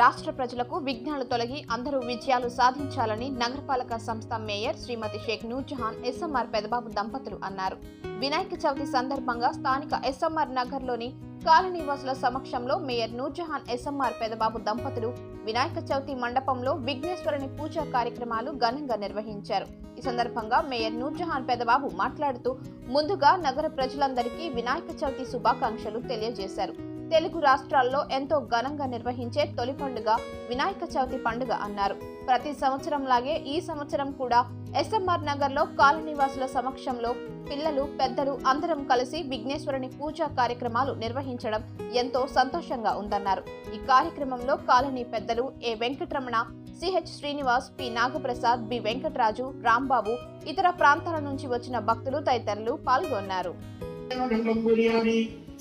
రాష్ట్ర ప్రజలకు విఘ్నాలు తొలగి అందరూ విజయాలు సాధించాలని నగరపాలక సంస్థ మేయర్ శ్రీమతి షేక్ నూర్జహాన్ ఎస్ఎంఆర్ పెదబాబు దంపతులు అన్నారు. వినాయక చవితి సందర్భంగా స్థానిక ఎస్ఎంఆర్ నగర్లోని కాలనీవాసుల సమక్షంలో మేయర్ నూర్జహాన్ ఎస్ఎంఆర్ పెదబాబు దంపతులు వినాయక చవితి మండపంలో విఘ్నేశ్వరుని పూజా కార్యక్రమాలు ఘనంగా నిర్వహించారు. ఈ సందర్భంగా మేయర్ నూర్జహాన్ పెదబాబు మాట్లాడుతూ ముందుగా నగర ప్రజలందరికీ వినాయక చవితి శుభాకాంక్షలు తెలియజేశారు. తెలుగు రాష్ట్రాల్లో ఎంతో ఘనంగా నిర్వహించే తొలి పండుగ వినాయక చవితి పండుగ అన్నారు. ప్రతి సంవత్సరం లాగే ఈ సంవత్సరం కూడా ఎస్ఎంఆర్ నగర్లో కాలనీవాసుల సమక్షంలో పిల్లలు పెద్దలు అందరం కలిసి విఘ్నేశ్వరుని పూజా కార్యక్రమాలు నిర్వహించడం ఎంతో సంతోషంగా ఉందన్నారు. ఈ కార్యక్రమంలో కాలనీ పెద్దలు A Venkataramana CH Srinivas P Nagaprasad B Venkataraju Rambabu ఇతర ప్రాంతాల నుంచి వచ్చిన భక్తులు తదితరులు పాల్గొన్నారు.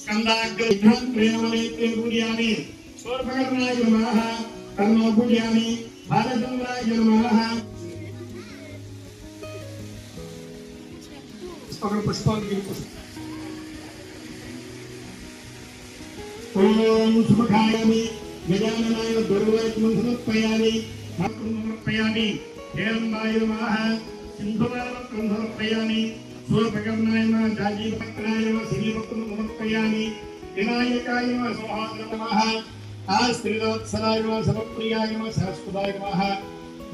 स्कन्दाग्रं प्रेमनेत्रे पूजयामि शोर्भकर्णाय नमः कर्म पूजयामि बालचन्द्राय नमः पुष्पांजलि पुष्प ओम सुमखायामि गजाननाय गुरुवाय समर्पयामि समर्पयामि हेरम्बाय नमः सिन्धुवाय समर्पयामि హేరంబాయ నమః సింధుమాత్రం సమర్పయామి. సూర్పకర్ణాయ నమః జాజీపత్రాయ నమః. శ్రీవక్రం సమర్పయామి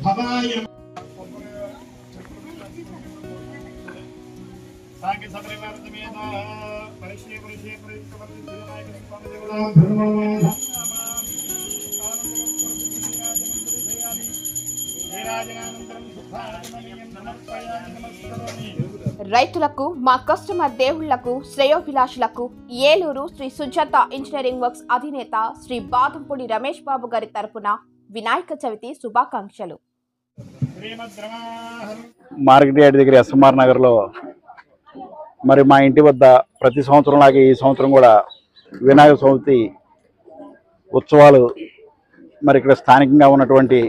భవాయ నమః. సాగి పరిశ్రీ పరిశ్రీ పరిశ్రీ వినాయక స్వామి రైతులకు మా కస్టమర్ దేవుళ్ళకు శ్రేయోభిలాషులకు ఏలూరు శ్రీ సుజాత ఇంజనీరింగ్ వర్క్స్ అధినేత శ్రీ బాదంపూడి రమేష్ బాబు గారి తరపున వినాయక చవితి శుభాకాంక్షలు. మార్కెట్ యార్డ్ దగ్గర ఎస్ఎంఆర్ నగర్లో మరి మా ఇంటి వద్ద ప్రతి సంవత్సరం లాగే ఈ సంవత్సరం కూడా వినాయక చవితి ఉత్సవాలు మరి ఇక్కడ స్థానికంగా ఉన్నటువంటి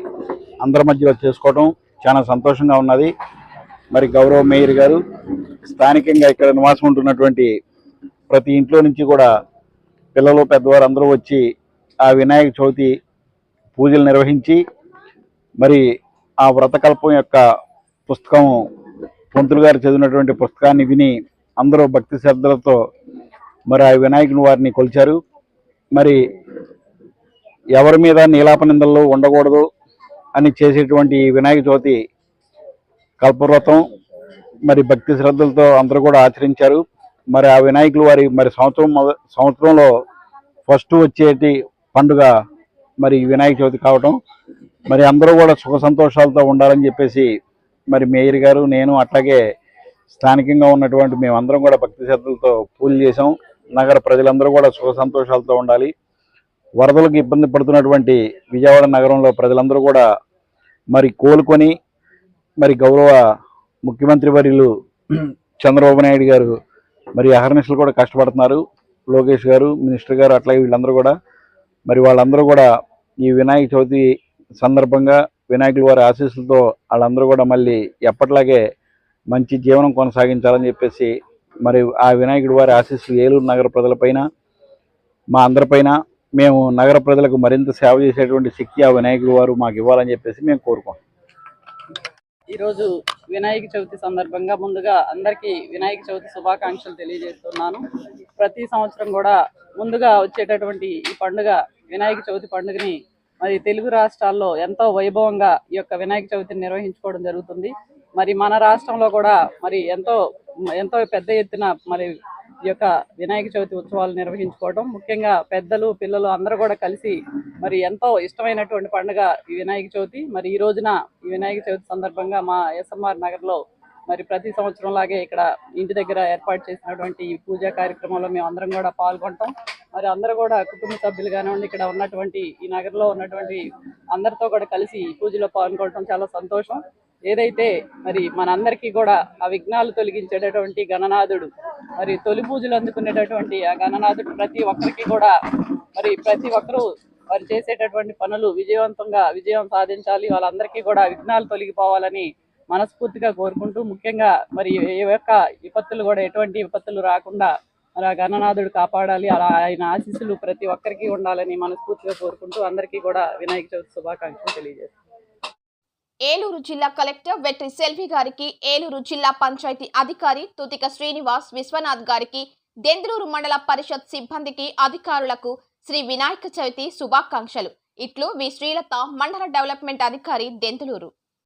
అందరి మధ్యలో చేసుకోవడం చాలా సంతోషంగా ఉన్నది. మరి గౌరవ మేయర్ గారు స్థానికంగా ఇక్కడ నివాసం ఉంటున్నటువంటి ప్రతి ఇంట్లో నుంచి కూడా పిల్లలు పెద్దవారు అందరూ వచ్చి ఆ వినాయక చవితి పూజలు నిర్వహించి మరి ఆ వ్రతకల్పం యొక్క పుస్తకం పంతులు గారు చదివినటువంటి పుస్తకాన్ని విని అందరూ భక్తి శ్రద్ధలతో మరి ఆ వినాయకుని వారిని కొలిచారు. మరి ఎవరి మీద నీలాపనిందల్లో ఉండకూడదు అని చేసేటువంటి ఈ వినాయక చవితి కల్పవ్రతం మరి భక్తి శ్రద్ధలతో అందరూ కూడా ఆచరించారు. మరి ఆ వినాయకులు వారి మరి సంవత్సరం సంవత్సరంలో ఫస్ట్ వచ్చేటి పండుగ మరి వినాయక చవితి కావటం. మరి అందరూ కూడా సుఖ సంతోషాలతో ఉండాలని చెప్పేసి మరి మేయర్ గారు నేను అట్లాగే స్థానికంగా ఉన్నటువంటి మేమందరం కూడా భక్తి శ్రద్ధలతో పూజలు చేసాం నగర ప్రజలందరూ కూడా సుఖ సంతోషాలతో ఉండాలి. వరదలకు ఇబ్బంది పడుతున్నటువంటి విజయవాడ నగరంలో ప్రజలందరూ కూడా మరి కోలుకొని మరి గౌరవ ముఖ్యమంత్రి వర్యులు చంద్రబాబు నాయుడు గారు మరి అహర్నిశలు కూడా కష్టపడుతున్నారు. లోకేష్ గారు మినిస్టర్ గారు అట్లాగే వీళ్ళందరూ కూడా. మరి వాళ్ళందరూ కూడా ఈ వినాయక చవితి సందర్భంగా వినాయకుల వారి ఆశీస్సులతో వాళ్ళందరూ కూడా మళ్ళీ ఎప్పట్లాగే మంచి జీవనం కొనసాగించాలని చెప్పేసి మరి ఆ వినాయకుడి వారి ఆశీస్సులు ఏలూరు నగర ప్రజలపైన మా అందరిపైన మేము నగర ప్రజలకు మరింత సేవ చేసేటువంటి శక్తి ఆ వినాయకుడి వారు మాకు ఇవ్వాలని చెప్పేసి మేము కోరుకుంటాం ఈరోజు వినాయక చవితి సందర్భంగా ముందుగా అందరికీ వినాయక చవితి శుభాకాంక్షలు తెలియజేస్తున్నాను. ప్రతి సంవత్సరం కూడా ముందుగా వచ్చేటటువంటి ఈ పండుగ వినాయక చవితి పండుగని మరి తెలుగు రాష్ట్రాల్లో ఎంతో వైభవంగా ఈ యొక్క వినాయక చవితిని నిర్వహించుకోవడం జరుగుతుంది. మరి మన రాష్ట్రంలో కూడా మరి ఎంతో ఎంతో పెద్ద ఎత్తున మరి ఈ యొక్క వినాయక చవితి ఉత్సవాలు నిర్వహించుకోవడం ముఖ్యంగా పెద్దలు పిల్లలు అందరూ కూడా కలిసి మరి ఎంతో ఇష్టమైనటువంటి పండుగ ఈ వినాయక చవితి. మరి ఈ రోజున ఈ వినాయక చవితి సందర్భంగా మా ఎస్ఎంఆర్ నగర్లో మరి ప్రతి సంవత్సరం లాగే ఇక్కడ ఇంటి దగ్గర ఏర్పాటు చేసినటువంటి ఈ పూజా కార్యక్రమంలో మేము అందరం కూడా పాల్గొంటాం. మరి అందరూ కూడా కుటుంబ సభ్యులు కానివ్వండి ఇక్కడ ఉన్నటువంటి ఈ నగరంలో ఉన్నటువంటి అందరితో కూడా కలిసి ఈ పూజలో పాల్గొనడం చాలా సంతోషం. ఏదైతే మరి మనందరికీ కూడా ఆ విఘ్నాలు తొలగించేటటువంటి గణనాథుడు మరి తొలి పూజలు అందుకునేటటువంటి ఆ గణనాథుడు ప్రతి ఒక్కరికి కూడా మరి ప్రతి ఒక్కరూ వారు చేసేటటువంటి పనులు విజయవంతంగా విజయం సాధించాలి. వాళ్ళందరికీ కూడా విఘ్నాలు తొలగిపోవాలని మనస్ఫూర్తిగా కోరుకుంటూ ముఖ్యంగా మరి ఏ యొక్క విపత్తులు కూడా ఎటువంటి విపత్తులు రాకుండా అలా గణనాథుడు కాపాడాలి. అలా ఆయన ఆశీస్సులు ప్రతి ఒక్కరికి ఉండాలని మనస్ఫూర్తిగా కోరుకుంటూ అందరికీ కూడా వినాయక చవితి శుభాకాంక్షలు తెలియజేస్తాను ఏలూరు జిల్లా కలెక్టర్ వెట్రి సెల్వి గారికి ఏలూరు జిల్లా పంచాయతీ అధికారి తుతిక శ్రీనివాస్ విశ్వనాథ్ గారికి దెందులూరు మండల పరిషత్ సిబ్బందికి అధికారులకు శ్రీ వినాయక చవితి శుభాకాంక్షలు. ఇట్లు వి శ్రీలత మండల డెవలప్మెంట్ అధికారి దెందులూరు.